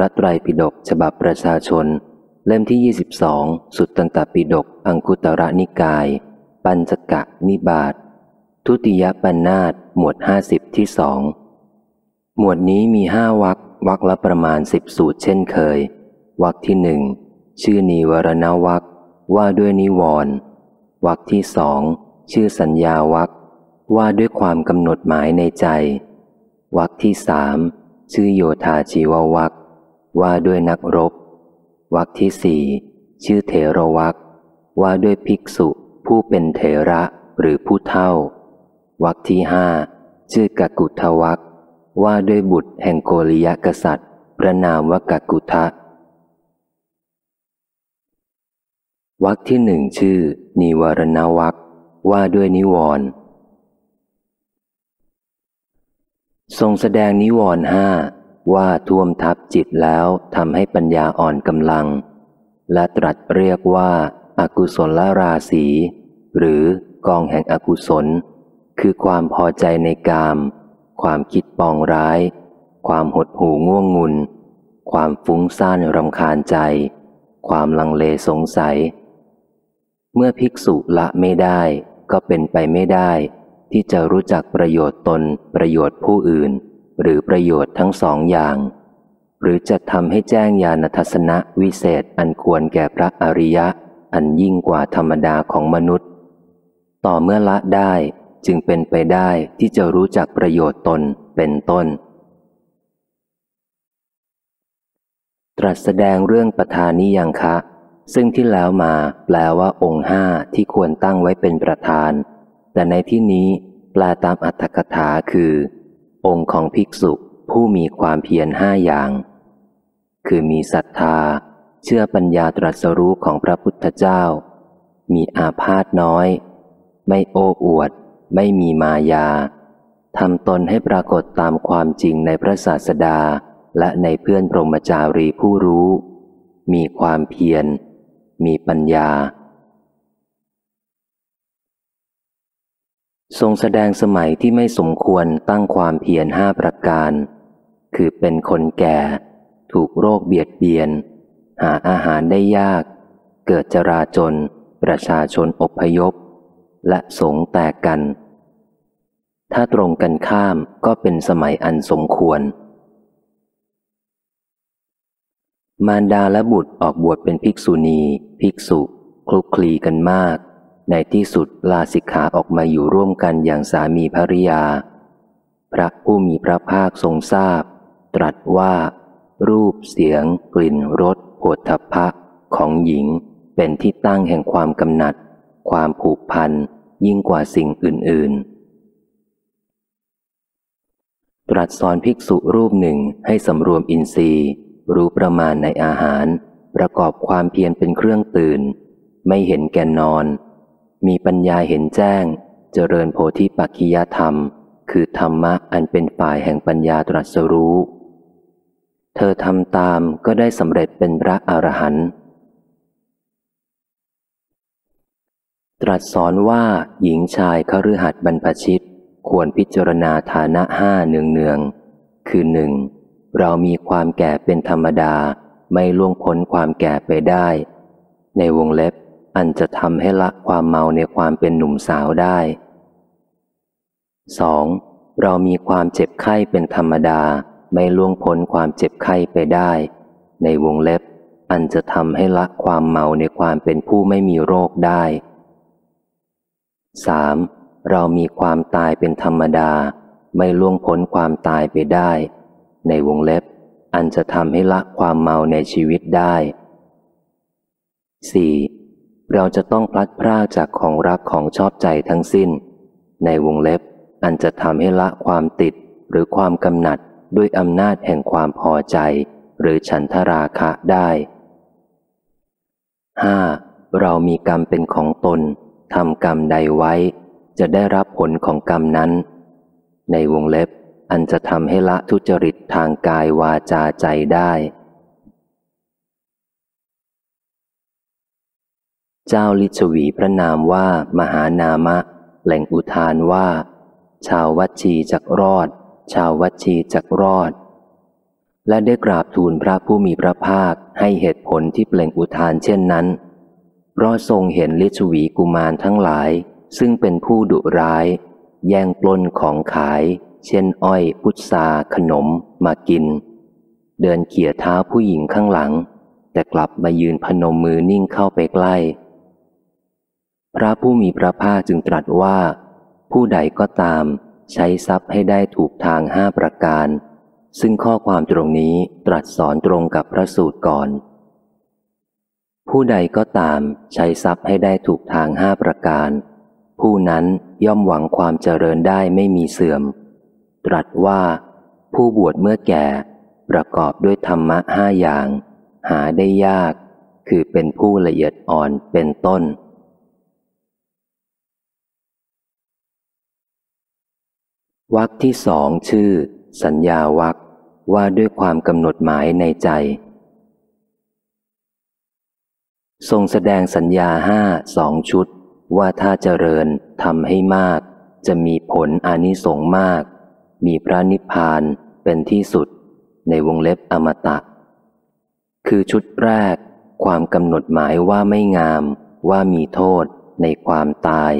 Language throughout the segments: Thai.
ระไตรปิฎกฉบับประชาชน เล่มที่ 22 สุตตันตปิฎกอังคุตระนิกาย ปัญจกะนิบาตทุติยปัญนาตหมวดห้าสิบที่สองหมวดนี้มีห้าวักวักละประมาณสิบสูตรเช่นเคย วักที่หนึ่งชื่อนิวรณวักว่าด้วยนิวรณ์วักที่สองชื่อสัญญาวักว่าด้วยความกำหนดหมายในใจ วักที่สามชื่อโยธาชีววัก ว่าด้วยนักรบ วักที่สี่ชื่อเถรวักว่าด้วยภิกษุผู้เป็นเถระหรือผู้เท่า วักที่ห้าชื่อกกุทวักว่าด้วยบุตรแห่งโกริยกษัตริย์พระนามว่ากกุทะวักที่หนึ่งชื่อ นิวรณวักว่าด้วยนิวรณ์ทรงแสดงนิวรณ์ห้า ว่าท่วมทับจิตแล้วทำให้ปัญญาอ่อนกำลัง และตรัสเรียกว่าอากุศลราศีหรือกองแห่งอกุศล คือความพอใจในกาม ความคิดปองร้าย ความหดหู่ง่วงงุน ความฟุ้งซ่านรำคาญใจ ความลังเลสงสัย เมื่อภิกษุละไม่ได้ก็เป็นไปไม่ได้ ที่จะรู้จักประโยชน์ตนประโยชน์ผู้อื่น หรือประโยชน์ทั้งสองอย่าง หรือจะทำให้แจ้งญาณทัศนะวิเศษอันควรแก่พระอริยะ อันยิ่งกว่าธรรมดาของมนุษย์ ต่อเมื่อละได้จึงเป็นไปได้ที่จะรู้จักประโยชน์ตนเป็นต้น ตรัสแสดงเรื่องประธานิยังคะ ซึ่งที่แล้วมาแปลว่าองค์ห้าที่ควรตั้งไว้เป็นประธาน แต่ในที่นี้แปลตามอัตถกถาคือ องค์ของภิกษุผู้มีความเพียรห้าอย่าง คือมีศรัทธา เชื่อปัญญาตรัสรู้ของพระพุทธเจ้า มีอาพาธน้อย ไม่โอ้อวด ไม่มีมายาทำตนให้ปรากฏตามความจริงในพระศาสดาและในเพื่อนพรหมจารีผู้รู้ มีความเพียร มีปัญญา ทรงแสดงสมัยที่ไม่สมควรตั้งความเพียรห้าประการ คือเป็นคนแก่ ถูกโรคเบียดเบียน หาอาหารได้ยาก เกิดจราจน ประชาชนอพยพ และสงแตกกัน ถ้าตรงกันข้ามก็เป็นสมัยอันสมควร มารดาและบุตรออกบวชเป็นภิกษุณี ภิกษุ คลุกคลีกันมาก ในที่สุดลาสิกขาออกมาอยู่ร่วมกันอย่างสามีภริยา พระผู้มีพระภาคทรงทราบ ตรัสว่า รูปเสียง กลิ่นรสโผฏฐัพพะของหญิงเป็นที่ตั้งแห่งความกำหนัด ความผูกพันยิ่งกว่าสิ่งอื่น ๆ ตรัสสอนภิกษุรูปหนึ่งให้สำรวมอินทรีย์ รู้ประมาณในอาหาร ประกอบความเพียรเป็นเครื่องตื่น ไม่เห็นแก่นอน มีปัญญาเห็นแจ้ง เจริญโพธิปัจขิยธรรม คือธรรมะอันเป็นฝ่ายแห่งปัญญาตรัสรู้ เธอทำตามก็ได้สำเร็จเป็นพระอรหันต์ตรัสสอนว่าหญิงชายคฤหัสถ์บรรพชิต ควรพิจารณาฐานะห้าเนืองเนืองคือหนึ่งเรามีความแก่เป็นธรรมดาไม่ล่วงพ้นความแก่ไปได้ ในวงเล็บ อันจะทำให้ละความเมาในความเป็นหนุ่มสาวได้ 2. เรามีความเจ็บไข้เป็นธรรมดาไม่ล่วงพ้นความเจ็บไข้ไปได้ ในวงเล็บ อันจะทำให้ละความเมาในความเป็นผู้ไม่มีโรคได้ 3. เรามีความตายเป็นธรรมดา ไม่ล่วงพ้นความตายไปได้ ในวงเล็บ อันจะทำให้ละความเมาในชีวิตได้ 4. เราจะต้องพลัดพรากจากของรักของชอบใจทั้งสิ้น ในวงเล็บ อันจะทำให้ละความติดหรือความกำหนัดด้วยอำนาจแห่งความพอใจ หรือฉันทราคะได้ 5. เรามีกรรมเป็นของตนทำกรรมใดไว้ จะได้รับผลของกรรมนั้น ในวงเล็บ อันจะทำให้ละทุจริตทางกายวาจาใจได้ เจ้าลิชวีพระนามว่ามหานามะ แหล่งอุทานว่า ชาววัชีจักรอด ชาววัชีจักรอด และได้กราบทูลพระผู้มีพระภาคให้เหตุผลที่เปล่งอุทานเช่นนั้น เพราะทรงเห็นลิชวีกุมารทั้งหลาย ซึ่งเป็นผู้ดุร้าย แย่งปล้นของขาย เช่นอ้อยพุทราขนม มากิน เดินเขี่ยเท้าผู้หญิงข้างหลัง แต่กลับมายืนพนมมือนิ่งเข้าไปใกล้ พระผู้มีพระภาคจึงตรัสว่า ผู้ใดก็ตาม ใช้ทรัพย์ให้ได้ถูกทางห้าประการ ซึ่งข้อความตรงนี้ตรัสสอนตรงกับพระสูตรก่อน ผู้ใดก็ตาม ใช้ทรัพย์ให้ได้ถูกทางห้าประการ ผู้นั้นย่อมหวังความเจริญได้ไม่มีเสื่อม ตรัสว่า ผู้บวชเมื่อแก่ ประกอบด้วยธรรมะห้าอย่าง หาได้ยาก คือเป็นผู้ละเอียดอ่อนเป็นต้น วรรคที่สองชื่อ สัญญาวักว่าด้วยความกำหนดหมายในใจ ทรงแสดงสัญญาห้าสองชุด ว่าถ้าเจริญทำให้มาก จะมีผลอานิสงส์มาก มีพระนิพพานเป็นที่สุด ในวงเล็บอมตะ คือชุดแรก ความกำหนดหมายว่าไม่งาม ว่ามีโทษ ในความตาย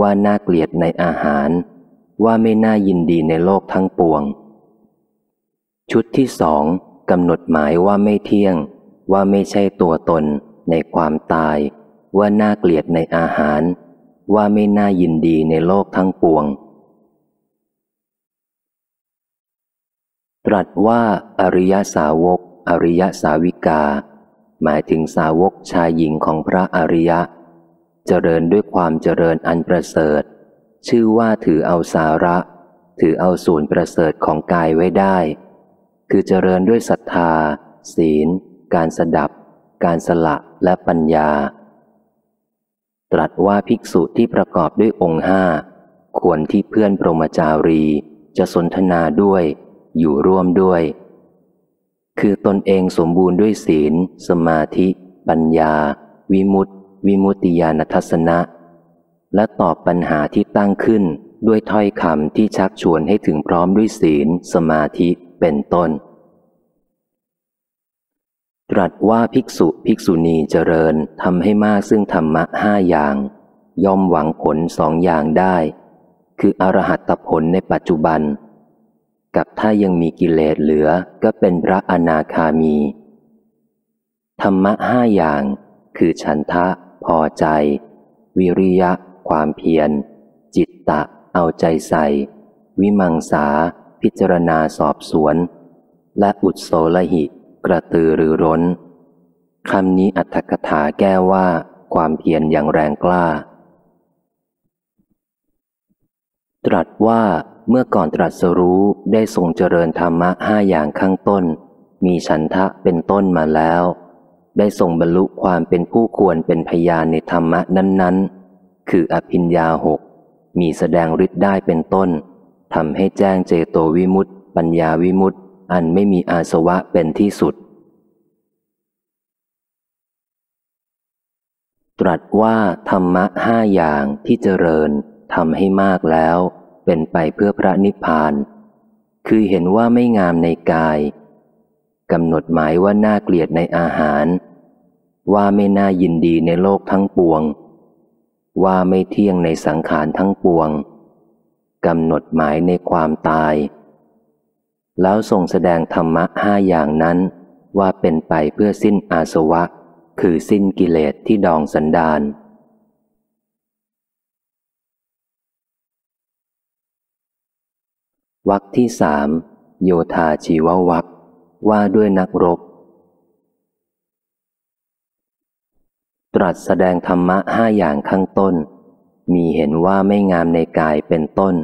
ว่าน่าเกลียดในอาหาร ว่าไม่น่ายินดีในโลกทั้งปวง ชุดที่สองกำหนดหมายว่าไม่เที่ยง ว่าไม่ใช่ตัวตนในความตาย ว่าน่าเกลียดในอาหาร ว่าไม่น่ายินดีในโลกทั้งปวง ตรัสว่าอริยสาวก อริยสาวิกา หมายถึงสาวกชายหญิงของพระอริยะ เจริญด้วยความเจริญอันประเสริฐ ชื่อว่าถือเอาสาระ ถือเอาส่วนประเสริฐของกายไว้ได้ คือเจริญด้วยศรัทธา ศีล การสดับ การสละและปัญญา ตรัสว่าภิกษุที่ประกอบด้วยองค์ห้าควรที่เพื่อนปรมจารีจะสนทนาด้วย อยู่ร่วมด้วย คือตนเองสมบูรณ์ด้วยศีล สมาธิ ปัญญา วิมุตติ วิมุตติญาณทัศนะ และตอบปัญหาที่ตั้งขึ้นด้วยถ้อยคำที่ชักชวนให้ถึงพร้อมด้วยศีล สมาธิเป็นต้น ตรัสว่าภิกษุภิกษุณีเจริญทำให้มากซึ่งธรรมะห้าอย่าง ย่อมหวังผลสองอย่างได้ คืออรหัตผลในปัจจุบัน กับถ้ายังมีกิเลสเหลือก็เป็นพระอนาคามี ธรรมะห้าอย่าง คือฉันทะ พอใจ วิริยะ ความเพียร จิตตะ เอาใจใส่ วิมังสา พิจารณาสอบสวน และอุดโสลหิ กระตือรือร้นคำนี้อัตถกถาแก้ว่า ความเพียรอย่างแรงกล้า ตรัสว่าเมื่อก่อนตรัสรู้ได้ทรงเจริญธรรมะห้าอย่างข้างต้น มีฉันทะเป็นต้นมาแล้ว ได้ทรงบรรลุความเป็นผู้ควรเป็นพยานในธรรมะนั้นๆ คืออภิญญาหกมีแสดงฤทธิ์ได้เป็นต้นทำให้แจ้งเจโตวิมุตติปัญญาวิมุตติอันไม่มีอาสวะเป็นที่สุด ตรัสว่าธรรมะห้าอย่างที่เจริญทำให้มากแล้ว เป็นไปเพื่อพระนิพพาน คือเห็นว่าไม่งามในกายกำหนดหมายว่าน่าเกลียดในอาหาร ว่าไม่น่ายินดีในโลกทั้งปวง ว่าไม่เที่ยงในสังขารทั้งปวงกำหนดหมายในความตาย แล้วทรงแสดงธรรมะห้าอย่างนั้น ว่าเป็นไปเพื่อสิ้นอาสวะ คือสิ้นกิเลสที่ดองสันดานวักที่สามโยธาชีววักว่าด้วยนักรบ ตรัสแสดงธรรมะห้าอย่างข้างต้น มีเห็นว่าไม่งามในกายเป็นต้น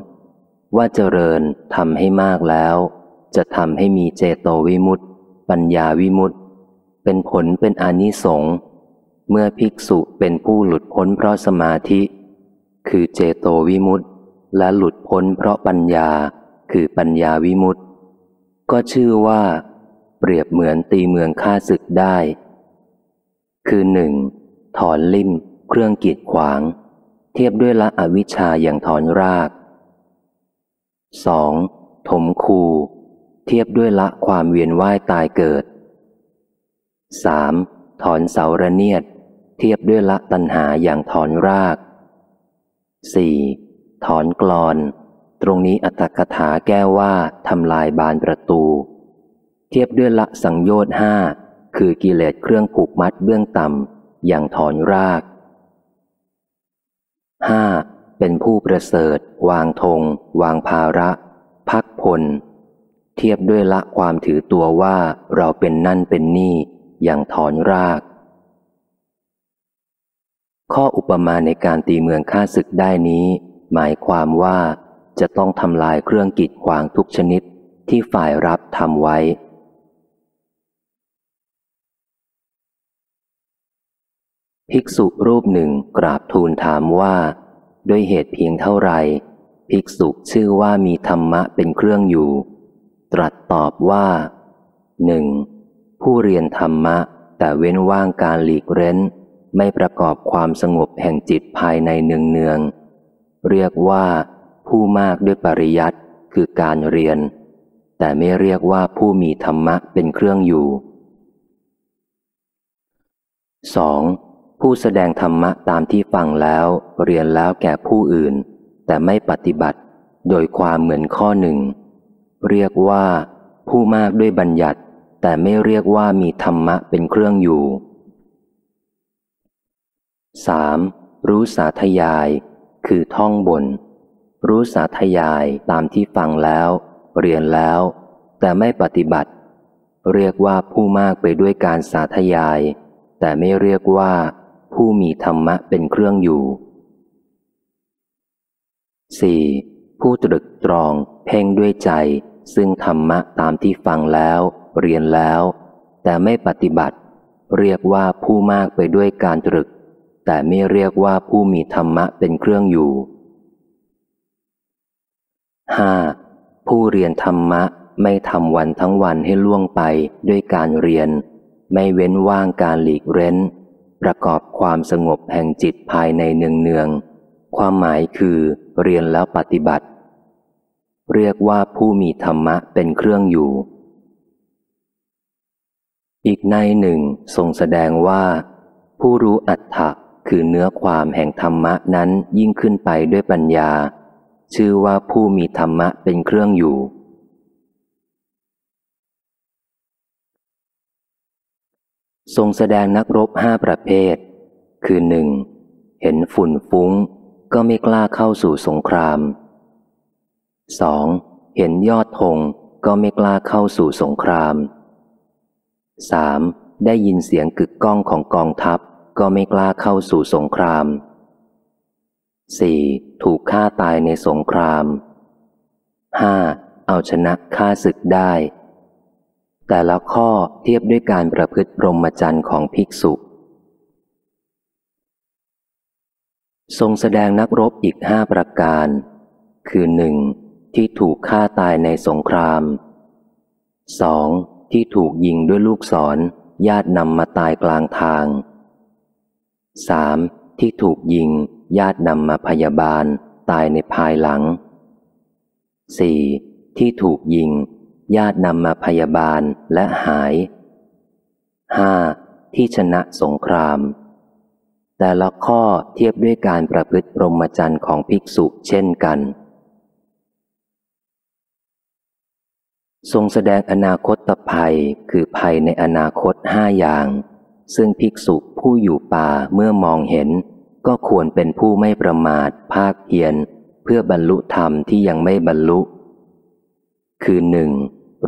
ว่าเจริญทำให้มากแล้ว จะทำให้มีเจโตวิมุตติปัญญาวิมุตติเป็นผลเป็นอนิสงส์เมื่อภิกษุเป็นผู้หลุดพ้นเพราะสมาธิ คือเจโตวิมุตติและหลุดพ้นเพราะปัญญาคือปัญญาวิมุตติก็ชื่อว่า เปรียบเหมือนตีเมืองฆ่าศึกได้ คือหนึ่ง ถอนลิ่ม เครื่องกีดขวาง เทียบด้วยละอวิชชาอย่างถอนราก 2. ถมคู เทียบด้วยละความเวียนว่ายตายเกิด 3. ถอนเสาระเนียด เทียบด้วยละตัณหาอย่างถอนราก 4. ถอนกรอน ตรงนี้อัตถกถาแก้ว่าทำลายบานประตู เทียบด้วยละสังโยชน์ห้าคือกิเลสเครื่องผูกมัดเบื้องต่ำ อย่างถอนราก 5. เป็นผู้ประเสริฐ วางธง วางภาระ พักพล เทียบด้วยละความถือตัวว่าเราเป็นนั่นเป็นนี่ อย่างถอนราก ข้ออุปมาในการตีเมืองฆ่าศึกได้นี้ หมายความว่าจะต้องทำลายเครื่องกีดขวางทุกชนิดที่ฝ่ายรับทำไว้ ภิกษุรูปหนึ่งกราบทูลถามว่า ด้วยเหตุเพียงเท่าไร ภิกษุชื่อว่ามีธรรมะเป็นเครื่องอยู่ ตรัสตอบว่าหนึ่งผู้เรียนธรรมะ แต่เว้นว่างการหลีกเร้น ไม่ประกอบความสงบแห่งจิตภายในเนืองเนือง เรียกว่า ผู้มากด้วยปริยัติคือการเรียน แต่ไม่เรียกว่าผู้มีธรรมะเป็นเครื่องอยู่ 2. ผู้แสดงธรรมะตามที่ฟังแล้ว เรียนแล้วแก่ผู้อื่น แต่ไม่ปฏิบัติ โดยความเหมือนข้อหนึ่ง เรียกว่า ผู้มากด้วยบัญญัติ แต่ไม่เรียกว่ามีธรรมะเป็นเครื่องอยู่ 3. รู้สาธยาย คือท่องบน รู้สาธยายตามที่ฟังแล้ว เรียนแล้ว แต่ไม่ปฏิบัติ เรียกว่าผู้มากไปด้วยการสาธยาย แต่ไม่เรียกว่า ผู้มีธรรมะเป็นเครื่องอยู่ 4. ผู้ตรึกตรองเพ่งด้วยใจ ซึ่งธรรมะตามที่ฟังแล้ว เรียนแล้ว แต่ไม่ปฏิบัติ เรียกว่าผู้มากไปด้วยการตรึก แต่ไม่เรียกว่าผู้มีธรรมะเป็นเครื่องอยู่ 5. ผู้เรียนธรรมะไม่ทำวันทั้งวันให้ล่วงไปด้วยการเรียน ไม่เว้นว่างการหลีกเร้น ประกอบความสงบแห่งจิตภายในเนืองเนือง ความหมายคือเรียนแล้วปฏิบัติ เรียกว่าผู้มีธรรมะเป็นเครื่องอยู่ อีกในหนึ่งทรงแสดงว่า ผู้รู้อัตถะคือเนื้อความแห่งธรรมะนั้นยิ่งขึ้นไปด้วยปัญญา ชื่อว่าผู้มีธรรมะเป็นเครื่องอยู่ ทรงแสดงนักรบห้าประเภท คือหนึ่งเห็นฝุ่นฟุ้ง ก็ไม่กล้าเข้าสู่สงคราม 2. เห็นยอดธงก็ไม่กล้าเข้าสู่สงคราม 3. ได้ยินเสียงกึกก้องของกองทัพก็ไม่กล้าเข้าสู่สงคราม 4. ถูกฆ่าตายในสงคราม 5. เอาชนะฆ่าศึกได้ แต่ละข้อเทียบด้วยการประพฤติพรหมจรรย์ของภิกษุ ทรงแสดงนักรบอีกห้าประการ คือหนึ่งที่ถูกฆ่าตายในสงคราม 2. ที่ถูกยิงด้วยลูกศรญาตินำมาตายกลางทาง 3. ที่ถูกยิงญาตินำมาพยาบาลตายในภายหลัง 4. ที่ถูกยิง ญาตินำมาพยาบาลและหาย 5. ที่ชนะสงคราม แต่ละข้อเทียบด้วยการประพฤติพรหมจรรย์ของภิกษุเช่นกัน ทรงแสดงอนาคตภัยคือภัยในอนาคตห้าอย่าง ซึ่งภิกษุผู้อยู่ป่าเมื่อมองเห็น ก็ควรเป็นผู้ไม่ประมาทภาคเพียรเพื่อบรรลุธรรมที่ยังไม่บรรลุคือหนึ่ง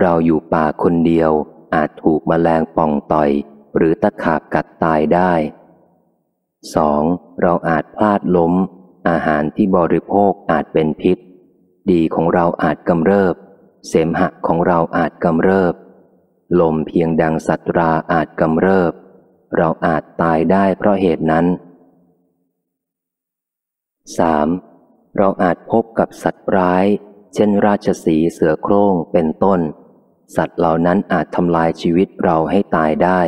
เราอยู่ป่าคนเดียวอาจถูกมแมลงป่องต่อย หรือตะขาบกัดตายได้ 2. เราอาจพลาดล้ม อาหารที่บริโภคอาจเป็นพิษ ดีของเราอาจกำเริบ เสมหะของเราอาจกำเริบ ลมเพียงดังสัตราอาจกำเริบ เราอาจตายได้เพราะเหตุนั้น 3. เราอาจพบกับสัตว์ร้าย เช่นราชสีเสือโคร่งเป็นต้น สัตว์เหล่านั้นอาจทำลายชีวิตเราให้ตายได้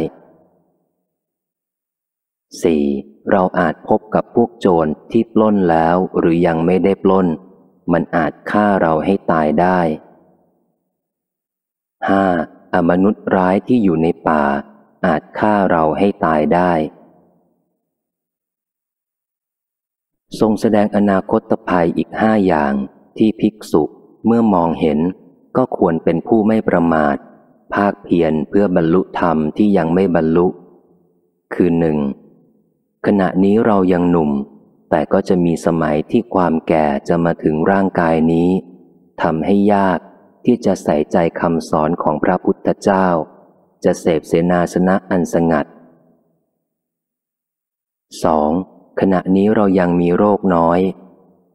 4. เราอาจพบกับพวกโจรที่ปล้นแล้วหรือยังไม่ได้ปล้น มันอาจฆ่าเราให้ตายได้ห้าอมนุษย์ร้ายที่อยู่ในป่า อาจฆ่าเราให้ตายได้ ทรงแสดงอนาคตภัยอีกห้าอย่าง ที่ภิกษุเมื่อมองเห็นก็ควรเป็นผู้ไม่ประมาท ภาคเพียรเพื่อบรรลุธรรมที่ยังไม่บรรลุ คือหนึ่งขณะนี้เรายังหนุ่ม แต่ก็จะมีสมัยที่ความแก่จะมาถึงร่างกายนี้ทำให้ยากที่จะใส่ใจคำสอนของพระพุทธเจ้า จะเสพเสนาสนะอันสงัด 2. ขณะนี้เรายังมีโรคน้อย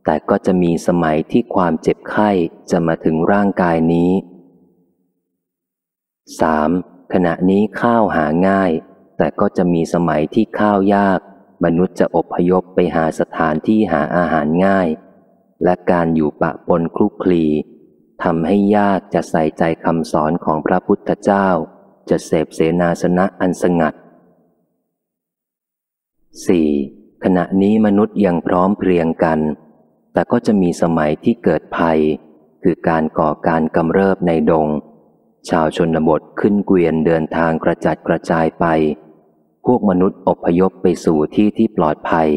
แต่ก็จะมีสมัยที่ความเจ็บไข้จะมาถึงร่างกายนี้ 3. ขณะนี้ข้าวหาง่าย แต่ก็จะมีสมัยที่ข้าวยาก มนุษย์จะอบพยพไปหาสถานที่หาอาหารง่าย และการอยู่ปะปนคลุกคลีทำให้ยากจะใส่ใจคำสอนของพระพุทธเจ้า จะเสพเสนาสนะอันสงัด 4. ขณะนี้มนุษย์ยังพร้อมเพรียงกัน แต่ก็จะมีสมัยที่เกิดภัย คือการก่อการกำเริบในดง ชาวชนบทขึ้นเกวียนเดินทางกระจัดกระจายไป พวกมนุษย์อพยพไปสู่ที่ที่ปลอดภัย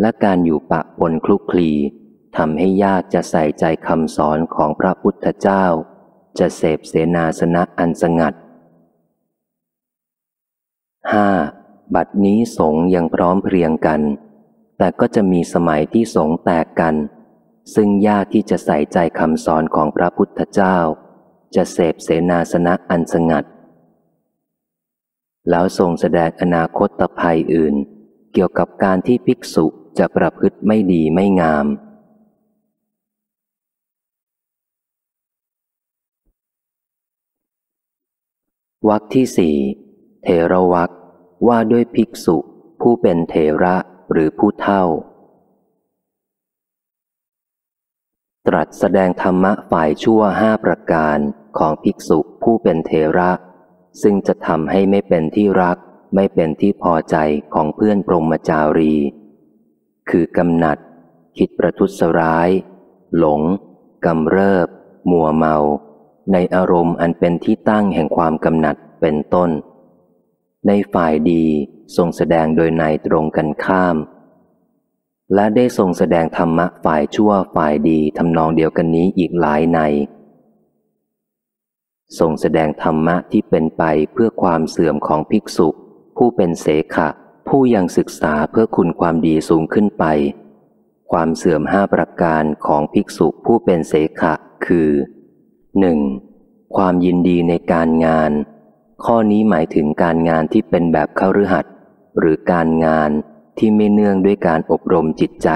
และการอยู่ปะปนคลุกคลีทำให้ยากจะใส่ใจคำสอนของพระพุทธเจ้า จะเสพเสนาสนะอันสงัด 5. บัดนี้สงยังพร้อมเพรียงกัน แต่ก็จะมีสมัยที่สงแตกกัน ซึ่งยากที่จะใส่ใจคำสอนของพระพุทธเจ้า จะเสพเสนาสนะอันสงัด แล้วทรงแสดงอนาคตภัยอื่น เกี่ยวกับการที่ภิกษุจะประพฤติไม่ดีไม่งาม วักที่สี่เทระวักว่าด้วยภิกษุผู้เป็นเทระ หรือผู้เท่า ตรัสแสดงธรรมะฝ่ายชั่วห้าประการของภิกษุผู้เป็นเทระ ซึ่งจะทำให้ไม่เป็นที่รักไม่เป็นที่พอใจของเพื่อนปรมจารี คือกำหนัด คิดประทุษร้าย หลงกำเริบ มัวเมา ในอารมณ์อันเป็นที่ตั้งแห่งความกำหนัดเป็นต้น ในฝ่ายดีทรงแสดงโดยในตรงกันข้าม และได้ทรงแสดงธรรมะฝ่ายชั่วฝ่ายดีทำนองเดียวกันนี้อีกหลายในทรงแสดงธรรมะที่เป็นไปเพื่อความเสื่อมของภิกษุ ผู้เป็นเสขะ ผู้ยังศึกษาเพื่อคุณความดีสูงขึ้นไป ความเสื่อมห้าประการของภิกษุผู้เป็นเสขะ คือหนึ่งความยินดีในการงาน ข้อนี้หมายถึงการงานที่เป็นแบบเข้าฤหัสหรือการงานที่ไม่เนื่องด้วยการอบรมจิตใจ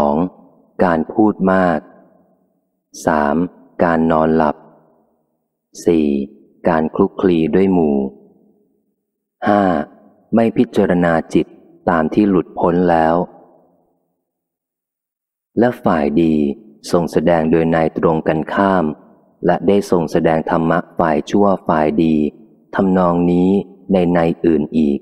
2. การพูดมาก 3. การนอนหลับ 4. การคลุกคลีด้วยหมู่ 5. ไม่พิจารณาจิตตามที่หลุดพ้นแล้ว และฝ่ายดีทรงแสดงโดยนายตรงกันข้าม และได้ทรงแสดงธรรมะฝ่ายชั่วฝ่ายดีทำนองนี้ในในอื่นอีก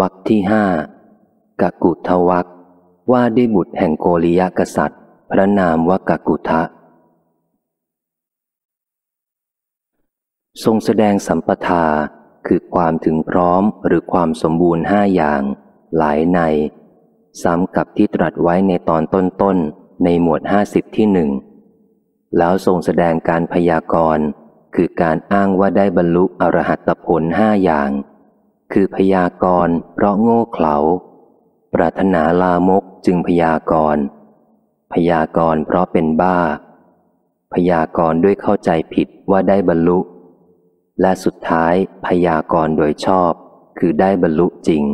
วักที่ห้ากกุทวักว่าด้วยบุตรแห่งโกริยกษัตริย์ พระนามว่ากกุทะ ทรงแสดงสัมปทาคือความถึงพร้อมหรือความสมบูรณ์ห้าอย่าง หลายใน ซ้ำกับที่ตรัสไว้ในตอนต้นๆ ในหมวดห้าสิบที่หนึ่ง แล้วทรงแสดงการพยากรณ์คือการอ้างว่าได้บรรลุอรหัตผลห้าอย่าง คือพยากรณ์เพราะโง่เขลา ปรารถนาลามกจึงพยากรณ์ พยากรณ์เพราะเป็นบ้า พยากรณ์ด้วยเข้าใจผิดว่าได้บรรลุ และสุดท้ายพยากรณ์โดยชอบ คือได้บรรลุจริง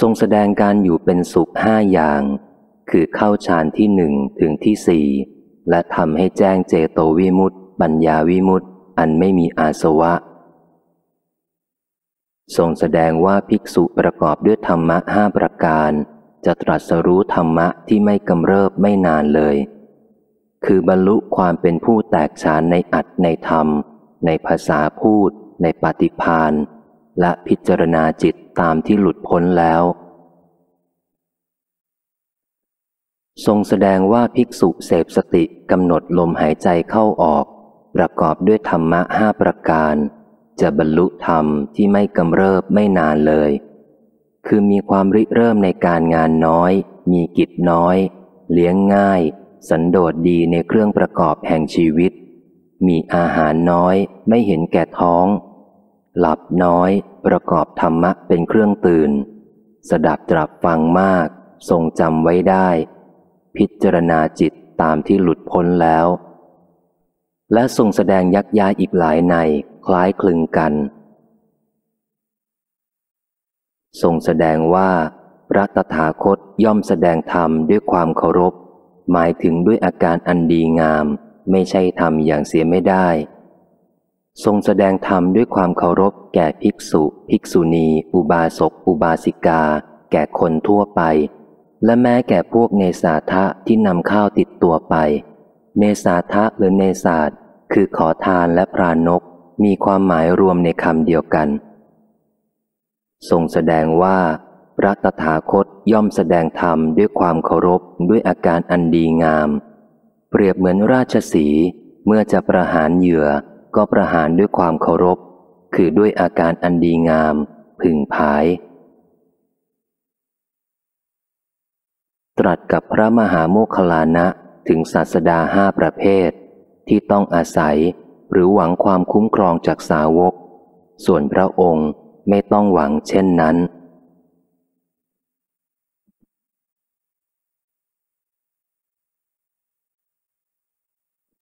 ทรงแสดงการอยู่เป็นสุขห้าอย่าง คือเข้าฌานที่หนึ่งถึงที่สี่และทำให้แจ้งเจโตวิมุตติปัญญาวิมุตติอันไม่มีอาสวะ ทรงแสดงว่าภิกษุประกอบด้วยธรรมะห้าประการ จะตรัสรู้ธรรมะที่ไม่กำเริบไม่นานเลย คือบรรลุความเป็นผู้แตกฉานในอัตในธรรม ในภาษาพูด ในปฏิพานและพิจารณาจิต ตามที่หลุดพ้นแล้ว ทรงแสดงว่าภิกษุเสพสติกำหนดลมหายใจเข้าออก ประกอบด้วยธรรมะห้าประการ จะบรรลุธรรมที่ไม่กำเริบไม่นานเลย คือมีความริเริ่มในการงานน้อย มีกิจน้อย เลี้ยงง่าย สันโดษดีในเครื่องประกอบแห่งชีวิต มีอาหารน้อย ไม่เห็นแก่ท้อง หลับน้อยประกอบธรรมะเป็นเครื่องตื่น สดับตรับฟังมาก ทรงจำไว้ได้ พิจารณาจิตตามที่หลุดพ้นแล้ว และทรงแสดงยักย้ายอีกหลายในคล้ายคลึงกัน ทรงแสดงว่า พระตถาคตย่อมแสดงธรรมด้วยความเคารพ หมายถึงด้วยอาการอันดีงาม ไม่ใช่ธรรมอย่างเสียไม่ได้ ทรงแสดงธรรมด้วยความเคารพแก่ภิกษุ ภิกษุณี อุบาสก อุบาสิกา แก่คนทั่วไป และแม้แก่พวกเนสาทะที่นำข้าวติดตัวไป เนสาทะหรือเนสาทคือขอทานและพรานก มีความหมายรวมในคำเดียวกัน ทรงแสดงว่าพระตถาคตย่อมแสดงธรรมด้วยความเคารพด้วยอาการอันดีงาม เปรียบเหมือนราชสีเมื่อจะประหารเหยื่อ ก็ประหารด้วยความเคารพ คือด้วยอาการอันดีงาม พึงพาย ตรัสกับพระมหาโมคลานะถึงศาสดาห้าประเภท ที่ต้องอาศัยหรือหวังความคุ้มครองจากสาวก ส่วนพระองค์ไม่ต้องหวังเช่นนั้น